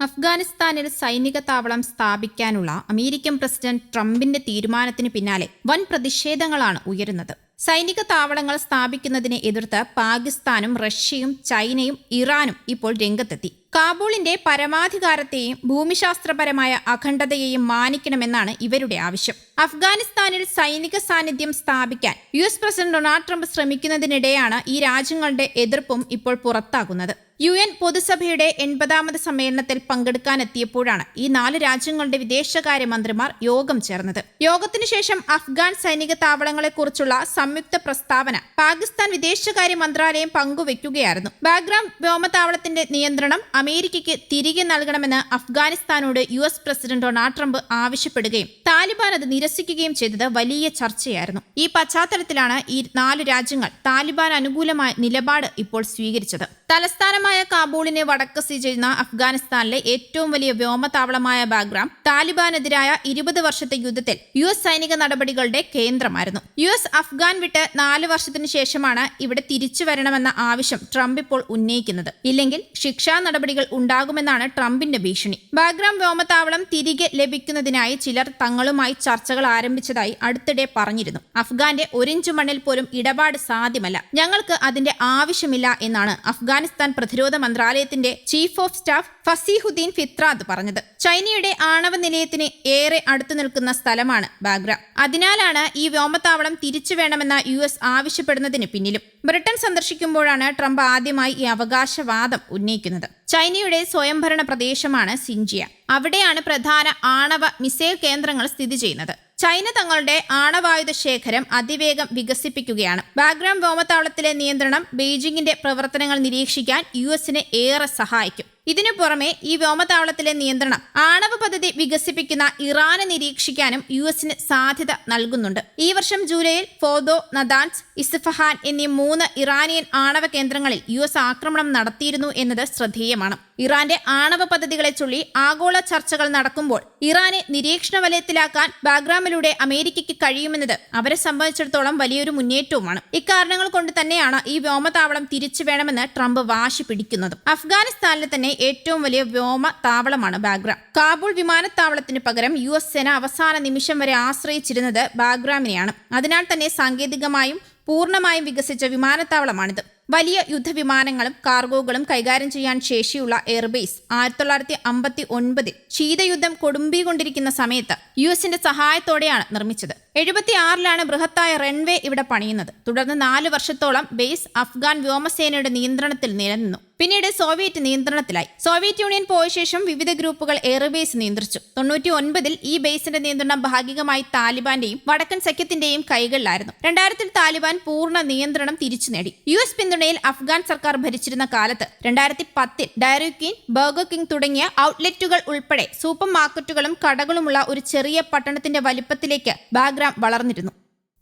അഫ്ഗാനിസ്ഥാനിൽ സൈനിക താവളം സ്ഥാപിക്കാനുള്ള അമേരിക്കൻ പ്രസിഡന്റ് ട്രംപിന്റെ തീരുമാനത്തിന് പിന്നാലെ വൻ പ്രതിഷേധങ്ങളാണ് ഉയരുന്നത്. സൈനിക താവളങ്ങൾ സ്ഥാപിക്കുന്നതിനെ എതിർത്ത് പാകിസ്ഥാനും റഷ്യയും ചൈനയും ഇറാനും ഇപ്പോൾ രംഗത്തെത്തി. കാബൂളിന്റെ പരമാധികാരത്തെയും ഭൂമിശാസ്ത്രപരമായ അഖണ്ഡതയെയും മാനിക്കണമെന്നാണ് ഇവരുടെ ആവശ്യം. അഫ്ഗാനിസ്ഥാനിൽ സൈനിക സാന്നിധ്യം സ്ഥാപിക്കാൻ U S president Donald Trump ശ്രമിക്കുന്നതിനിടെയാണ് ഈ രാജ്യങ്ങളുടെ എതിർപ്പും ഇപ്പോൾ പുറത്താകുന്നത്. യു എൻ പൊതുസഭയുടെ എൺപതാമത് സമ്മേളനത്തിൽ പങ്കെടുക്കാനെത്തിയപ്പോഴാണ് ഈ നാല് രാജ്യങ്ങളുടെ വിദേശകാര്യ മന്ത്രിമാർ യോഗം ചേർന്നത്. യോഗത്തിനു ശേഷം അഫ്ഗാൻ സൈനിക താവളങ്ങളെക്കുറിച്ചുള്ള സംയുക്ത പ്രസ്താവന പാകിസ്ഥാൻ വിദേശകാര്യ മന്ത്രാലയം പങ്കുവയ്ക്കുകയായിരുന്നു ബാഗ്രാം വ്യോമതാവളത്തിന്റെ നിയന്ത്രണം അമേരിക്കയ്ക്ക് തിരികെ നൽകണമെന്ന് അഫ്ഗാനിസ്ഥാനോട് U S president Donald Trump ആവശ്യപ്പെടുകയും താലിബാൻ അത് നിരസിക്കുകയും ചെയ്തത് വലിയ ചർച്ചയായിരുന്നു. ഈ പശ്ചാത്തലത്തിലാണ് ഈ നാല് രാജ്യങ്ങൾ താലിബാൻ അനുകൂലമായ നിലപാട് ഇപ്പോൾ സ്വീകരിച്ചത്. തലസ്ഥാനമായ കാബൂളിനെ വടക്ക് സ്ഥിതി ചെയ്യുന്ന അഫ്ഗാനിസ്ഥാനിലെ ഏറ്റവും വലിയ വ്യോമതാവളമായ ബാഗ്രാം താലിബാനെതിരായ ഇരുപത് വർഷത്തെ യുദ്ധത്തിൽ യു എസ് സൈനിക നടപടികളുടെ കേന്ദ്രമായിരുന്നു. യു എസ് അഫ്ഗാൻ വിട്ട് നാല് വർഷത്തിനു ശേഷമാണ് ഇവിടെ തിരിച്ചു വരണമെന്ന ആവശ്യം ട്രംപ് ഇപ്പോൾ ഉന്നയിക്കുന്നത്. ഇല്ലെങ്കിൽ ശിക്ഷാ നടപടികൾ ഉണ്ടാകുമെന്നാണ് ട്രംപിന്റെ ഭീഷണി. ബാഗ്രാം വ്യോമതാവളം തിരികെ ലഭിക്കുന്നതിനായി ചിലർ തങ്ങളുമായി ചർച്ചകൾ ആരംഭിച്ചതായി അടുത്തിടെ പറഞ്ഞിരുന്നു. അഫ്ഗാന്റെ ഒരിഞ്ചു മണ്ണിൽ പോലും ഇടപാട് സാധ്യമല്ല. ഞങ്ങൾക്ക് അതിന്റെ ആവശ്യമില്ല എന്നാണ് അഫ്ഗാനിസ്ഥാൻ പ്രതിരോധ മന്ത്രാലയത്തിന്റെ chief of staff Fasihuddin Fitrat പറഞ്ഞത്. ചൈനയുടെ ആണവ നിലയത്തിന് ഏറെ അടുത്തു നിൽക്കുന്ന സ്ഥലമാണ് ബാഗ്ര. അതിനാലാണ് ഈ വ്യോമത്താവളം തിരിച്ചു വേണമെന്ന യു എസ് ആവശ്യപ്പെടുന്നതിന് പിന്നിലും. ബ്രിട്ടൻ സന്ദർശിക്കുമ്പോഴാണ് ട്രംപ് ആദ്യമായി ഈ അവകാശവാദം ഉന്നയിക്കുന്നത്. ചൈനയുടെ സ്വയംഭരണ പ്രദേശമാണ് സിൻജിയ. അവിടെയാണ് പ്രധാന ആണവ മിസൈൽ കേന്ദ്രങ്ങൾ സ്ഥിതി ചെയ്യുന്നത്. ചൈന തങ്ങളുടെ ആണവായുധ ശേഖരം അതിവേഗം വികസിപ്പിക്കുകയാണ്. ബാഗ്രാം വ്യോമത്താവളത്തിലെ നിയന്ത്രണം ബെയ്ജിങ്ങിന്റെ പ്രവർത്തനങ്ങൾ നിരീക്ഷിക്കാൻ യു എസിനെ ഏറെ സഹായിക്കും. ഇതിനു പുറമെ ഈ വ്യോമതാവളത്തിലെ നിയന്ത്രണം ആണവ പദ്ധതി വികസിപ്പിക്കുന്ന ഇറാനെ നിരീക്ഷിക്കാനും യു എസിന് സാധ്യത നൽകുന്നുണ്ട്. ഈ വർഷം ജൂലൈയിൽ ഫോദോ നദാൻസ് ഇസ്ഫഹാൻ എന്നീ മൂന്ന് ഇറാനിയൻ ആണവ കേന്ദ്രങ്ങളിൽ യു എസ് ആക്രമണം നടത്തിയിരുന്നു എന്നത് ശ്രദ്ധേയമാണ്. ഇറാന്റെ ആണവ പദ്ധതികളെ ചൊല്ലി ആഗോള ചർച്ചകൾ നടക്കുമ്പോൾ ഇറാനെ നിരീക്ഷണ വലയത്തിലാക്കാൻ ബാഗ്രാമിലൂടെ അമേരിക്കയ്ക്ക് കഴിയുമെന്നത് അവരെ സംബന്ധിച്ചിടത്തോളം വലിയൊരു മുന്നേറ്റവുമാണ്. ഇക്കാരണങ്ങൾ കൊണ്ട് തന്നെയാണ് ഈ വ്യോമതാവളം തിരിച്ചു വേണമെന്ന് ട്രംപ് വാശി പിടിക്കുന്നത്. അഫ്ഗാനിസ്ഥാനിലെ തന്നെ ഏറ്റവും വലിയ വ്യോമ താവളമാണ് ബാഗ്രാം. കാബൂൾ വിമാനത്താവളത്തിന് പകരം യു എസ് സേന അവസാന നിമിഷം വരെ ആശ്രയിച്ചിരുന്നത് ബാഗ്രാമിനെയാണ്. അതിനാൽ തന്നെ സാങ്കേതികമായും പൂർണമായും വികസിച്ച വിമാനത്താവളമാണിത്. വലിയ യുദ്ധവിമാനങ്ങളും കാർഗോകളും കൈകാര്യം ചെയ്യാൻ ശേഷിയുള്ള എയർബേസ് ആയിരത്തി തൊള്ളായിരത്തി അമ്പത്തി ഒൻപതിൽ ശീതയുദ്ധം കൊടുമ്പിക്കൊണ്ടിരിക്കുന്ന സമയത്ത് യു എസിന്റെ സഹായത്തോടെയാണ് നിർമ്മിച്ചത്. എഴുപത്തി ആറിലാണ് ബൃഹത്തായ റൺവേ ഇവിടെ പണിയുന്നത്. തുടർന്ന് നാല് വർഷത്തോളം ബേസ് അഫ്ഗാൻ വ്യോമസേനയുടെ നിയന്ത്രണത്തിൽ നിലനിന്നു. പിന്നീട് സോവിയറ്റ് നിയന്ത്രണത്തിലായി. സോവിയറ്റ് യൂണിയൻ പോയ ശേഷം വിവിധ ഗ്രൂപ്പുകൾ എയർബേസ് നിയന്ത്രിച്ചു. തൊണ്ണൂറ്റി ഒൻപതിൽ ഈ ബേസിന്റെ നിയന്ത്രണം ഭാഗികമായി താലിബാന്റെയും വടക്കൻ സഖ്യത്തിന്റെയും കൈകളിലായിരുന്നു. രണ്ടായിരത്തിൽ താലിബാൻ പൂർണ നിയന്ത്രണം തിരിച്ചു നേടി. യു എസ് പിന്തുണയിൽ അഫ്ഗാൻ സർക്കാർ ഭരിച്ചിരുന്ന കാലത്ത് രണ്ടായിരത്തി പത്തിൽ ഡയറി ബർഗർ കിങ് തുടങ്ങിയ ഔട്ട്ലെറ്റുകൾ ഉൾപ്പെടെ സൂപ്പർ മാർക്കറ്റുകളും കടകളുമുള്ള ഒരു ചെറിയ പട്ടണത്തിന്റെ വലിപ്പത്തിലേക്ക് Bagram വളർന്നിരുന്നു.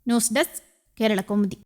News desk Kerala Kaumudi.